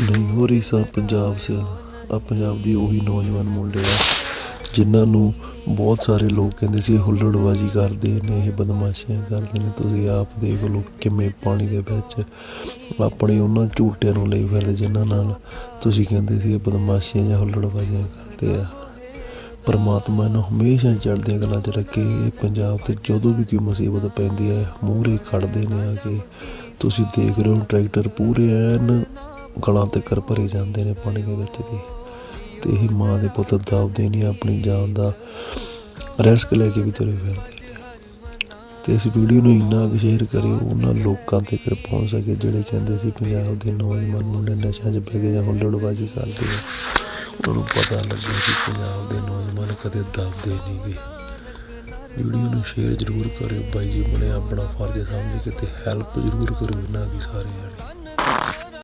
ਨਹੀਂ ਹੋ ਰਹੀ ਪੰਜਾਬ 'ਚ ਆ ਪੰਜਾਬ ਦੀ ਉਹੀ ਨੌਜਵਾਨ ਮੁੰਡੇ ਆ, ਜਿਨ੍ਹਾਂ ਨੂੰ ਬਹੁਤ ਸਾਰੇ ਲੋਕ ਕਹਿੰਦੇ ਸੀ, ਹੁੱਲੜਬਾਜ਼ੀ ਕਰਦੇ ਨੇ, ਇਹ ਬਦਮਾਸ਼ੀਆਂ ਕਰਦੇ ਨੇ। ਤੁਸੀਂ ਆਪ ਦੇਖ ਲਓ ਕਿਵੇਂ ਪਾਣੀ ਦੇ ਵਿੱਚ ਆਪਣੇ ਉਹਨਾਂ ਝੂਟਿਆਂ ਨੂੰ ਲਈ ਫਿਰਦੇ, ਜਿਨ੍ਹਾਂ ਨਾਲ ਤੁਸੀਂ ਕਹਿੰਦੇ ਸੀ ਇਹ ਬਦਮਾਸ਼ੀਆਂ ਜਾਂ ਹੁੱਲੜਬਾਜ਼ੀਆਂ ਕਰਦੇ ਆ। ਪਰਮਾਤਮਾ ਨੂੰ ਹਮੇਸ਼ਾ ਚੜ੍ਹਦੀਆਂ ਗੱਲਾਂ 'ਚ ਰੱਖੇ। ਇਹ ਪੰਜਾਬ ਤੇ ਜਦੋਂ ਵੀ ਕੋਈ ਮੁਸੀਬਤ ਪੈਂਦੀ ਹੈ ਮੂਹਰੇ ਖੜਦੇ ਨੇ ਆ ਕੇ। ਤੁਸੀਂ ਦੇਖ ਰਹੇ ਹੋ, ਟਰੈਕਟਰ ਪੂਰੇ ਐਨ ਗਲਾਂ ਤੱਕਰ ਭਰੇ ਜਾਂਦੇ ਨੇ ਪਾਣੀ ਦੇ ਵਿੱਚ ਦੀ ਤੇ ਇਹ ਮਾਂ ਦੇ ਪੁੱਤ ਦਾਵਦੇ ਨਹੀਂ ਆਪਣੀ ਜਾਨ ਦਾ ਰਿਸਕ ਲੈ ਕੇ ਵੀ ਤੁਰੇ ਫਿਰਦੇ ਨੇ। ਤੇ ਇਸ ਵੀਡੀਓ ਨੂੰ ਇੰਨਾ ਕੁ ਸ਼ੇਅਰ ਕਰਿਓ, ਉਹਨਾਂ ਲੋਕਾਂ ਤੱਕ ਪਹੁੰਚ ਸਕੇ ਜਿਹੜੇ ਕਹਿੰਦੇ ਸੀ ਪੰਜਾਬ ਦੇ ਨੌਜਵਾਨ ਮੁੰਡੇ ਨਸ਼ਿਆਂ 'ਚ ਪੈ ਗਏ ਜਾਂ ਹੁੱਲੜਬਾਜ਼ੀ ਕਰਦੇ ਆ। ਉਹਨਾਂ ਨੂੰ ਪਤਾ ਲੱਗੇ ਕਿ ਪੰਜਾਬ ਦੇ ਨੌਜਵਾਨ ਕਦੇ ਦਬਦੇ ਨਹੀਂ ਗੇ। ਵੀਡੀਓ ਨੂੰ ਸ਼ੇਅਰ ਜ਼ਰੂਰ ਕਰਿਓ। ਬਾਈ ਜੀ ਬਣੇ ਆਪਣਾ ਫਰਜ਼ ਸਮਝ ਕੇ ਤੇ ਹੈਲਪ ਜ਼ਰੂਰ ਕਰਿਓ ਇਹਨਾਂ ਦੀ ਸਾਰੇ ਜਾਣੇ।